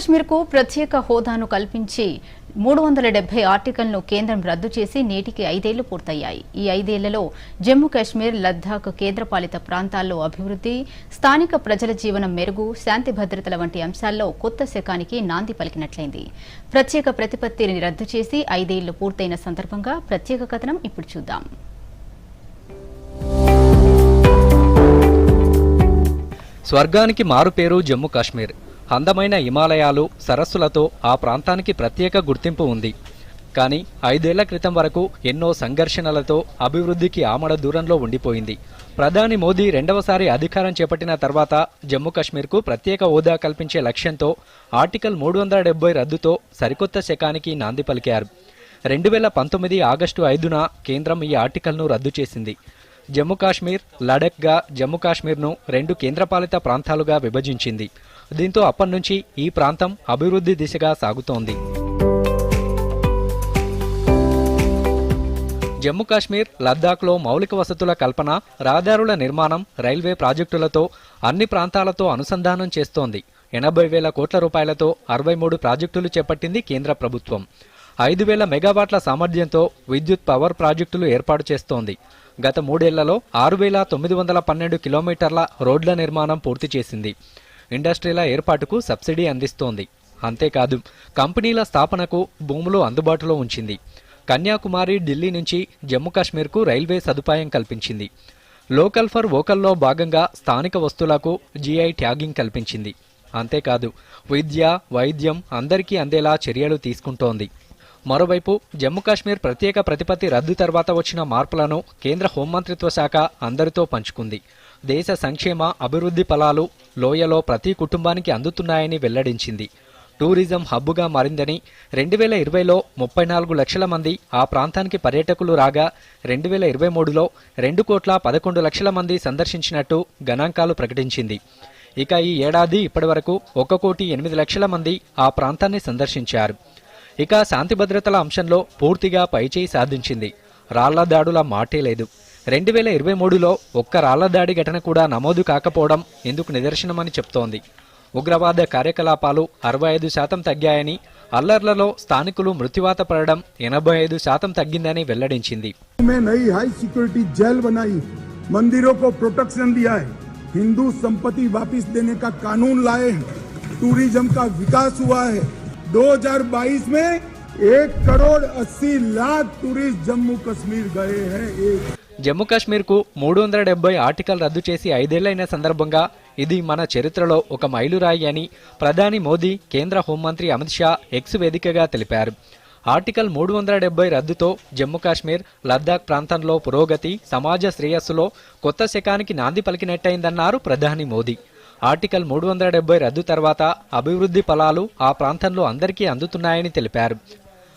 కాశ్మీర్కు ప్రత్యేక హోదాను కల్పించి మూడు వందల డెబ్బై ఆర్టికల్ను కేంద్రం రద్దు చేసి నేటికి ఐదేళ్ళు పూర్తయ్యాయి. ఈ ఐదేళ్ళలో జమ్మూ కాశ్మీర్ లద్దాఖ్ కేంద్రపాలిత ప్రాంతాల్లో అభివృద్ధి స్థానిక ప్రజల జీవనం మెరుగు శాంతి భద్రతల వంటి అంశాల్లో కొత్త శకానికి నాంది పలికినట్లయింది. ప్రత్యేక ప్రతిపత్తిని రద్దు చేసి ఐదేళ్ళు పూర్తయిన సందర్భంగా ప్రత్యేక కథనం ఇప్పుడు చూద్దాం. స్వర్గానికి మారుపేరు జమ్మూ కాశ్మీర్ అందమైన హిమాలయాలు సరస్సులతో ఆ ప్రాంతానికి ప్రత్యేక గుర్తింపు ఉంది. కానీ ఐదేళ్ళ క్రితం వరకు ఎన్నో సంఘర్షణలతో అభివృద్ధికి ఆమడ దూరంలో ఉండిపోయింది. ప్రధాని మోదీ రెండవసారి అధికారం చేపట్టిన తర్వాత జమ్మూ కాశ్మీర్కు ప్రత్యేక హోదా కల్పించే లక్ష్యంతో ఆర్టికల్ మూడు వందల డెబ్బై రద్దుతో సరికొత్త శకానికి నాంది పలికారు. రెండు వేల పంతొమ్మిది ఆగస్టు ఐదున కేంద్రం ఈ ఆర్టికల్ను రద్దు చేసింది. జమ్మూ కాశ్మీర్ లడఖ్గా జమ్మూ కాశ్మీర్ను రెండు కేంద్రపాలిత ప్రాంతాలుగా విభజించింది. దీంతో అప్పటి నుంచి ఈ ప్రాంతం అభివృద్ధి దిశగా సాగుతోంది. జమ్మూ కాశ్మీర్ లద్దాఖ్లో మౌలిక వసతుల కల్పన రహదారుల నిర్మాణం రైల్వే ప్రాజెక్టులతో అన్ని ప్రాంతాలతో అనుసంధానం చేస్తోంది. ఎనభై వేల కోట్ల రూపాయలతో అరవై మూడు ప్రాజెక్టులు చేపట్టింది కేంద్ర ప్రభుత్వం. ఐదు వేల మెగావాట్ల సామర్థ్యంతో విద్యుత్ పవర్ ప్రాజెక్టులు ఏర్పాటు చేస్తోంది. గత మూడేళ్ళలో ఆరు వేల తొమ్మిది వందల పన్నెండు కిలోమీటర్ల రోడ్ల నిర్మాణం పూర్తి చేసింది. ఇండస్ట్రీల ఏర్పాటుకు సబ్సిడీ అందిస్తోంది. అంతేకాదు కంపెనీల స్థాపనకు భూములు అందుబాటులో ఉంచింది. కన్యాకుమారి ఢిల్లీ నుంచి జమ్మూ కాశ్మీర్కు రైల్వే సదుపాయం కల్పించింది. లోకల్ ఫర్ వోకల్లో భాగంగా స్థానిక వస్తువులకు జీఐ ట్యాగింగ్ కల్పించింది. అంతేకాదు విద్య వైద్యం అందరికీ అందేలా చర్యలు తీసుకుంటోంది. మరోవైపు జమ్మూ కాశ్మీర్ ప్రత్యేక ప్రతిపత్తి రద్దు తర్వాత వచ్చిన మార్పులను కేంద్ర హోంమంత్రిత్వ శాఖ అందరితో పంచుకుంది. దేశ సంక్షేమ అభివృద్ధి ఫలాలు లోయలో ప్రతి కుటుంబానికి అందుతున్నాయని వెల్లడించింది. టూరిజం హబ్బుగా మారిందని రెండు వేల ఇరవైలో ముప్పై నాలుగు లక్షల మంది ఆ ప్రాంతానికి పర్యాటకులు రాగా రెండు వేల ఇరవై మూడులో రెండు కోట్ల పదకొండు లక్షల మంది సందర్శించినట్టు గణాంకాలు ప్రకటించింది. ఇక ఈ ఏడాది ఇప్పటివరకు ఒక కోటి ఎనిమిది లక్షల మంది ఆ ప్రాంతాన్ని సందర్శించారు. ఇక శాంతి భద్రతల అంశంలో పూర్తిగా పైచేయి సాధించింది. రాళ్ళ దాడుల మాటే లేదు. రెండు వేల ఇరవై మూడులో ఒక్క రాళ్ల దాడి ఘటన కూడా నమోదు కాకపోవడం ఇందుకు నిదర్శనమని చెప్తోంది ఉగ్రవాద కార్యకలాపాలు అరవై ఐదు శాతం తగ్గాయని అల్లర్లలో స్థానికులు మృత్యువాత పడడం ఎనభై ఐదు శాతం తగ్గిందని వెల్లడించింది में नई हाई सिक्योरिटी जेल बनाई मंदिरों को प्रोटेक्शन दिया है हिंदू संपत्ति वापस देने का कानून लाए हैं टूरिज्म का विकास हुआ है 2022 में एक करोड़ अस्सी लाख टूरिस्ट जम्मू कश्मीर गए हैं एक జమ్మూ కాశ్మీర్కు మూడు వందల డెబ్బై ఆర్టికల్ రద్దు చేసి ఐదేళ్ళైన సందర్భంగా ఇది మన చరిత్రలో ఒక మైలురాయి అని ప్రధాని మోదీ కేంద్ర హోంమంత్రి అమిత్ షా ఎక్స్ వేదికగా తెలిపారు. ఆర్టికల్ మూడు వందల డెబ్బై రద్దుతో జమ్మూ కాశ్మీర్ లద్దాఖ్ ప్రాంతంలో పురోగతి సమాజ శ్రేయస్సులో కొత్త శకానికి నాంది పలికినట్టయిందన్నారు ప్రధాని మోదీ. ఆర్టికల్ మూడు వందల డెబ్బై రద్దు తర్వాత అభివృద్ధి ఫలాలు ఆ ప్రాంతంలో అందరికీ అందుతున్నాయని తెలిపారు.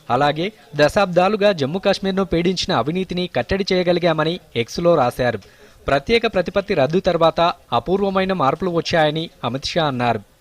అలాగే దశాబ్దాలుగా జమ్మూ కాశ్మీర్ను పీడించిన అవినీతిని కట్టడి చేయగలిగామని ఎక్స్లో రాశారు. ప్రత్యేక ప్రతిపత్తి రద్దు తర్వాత అపూర్వమైన మార్పులు వచ్చాయని అమిత్ షా అన్నారు.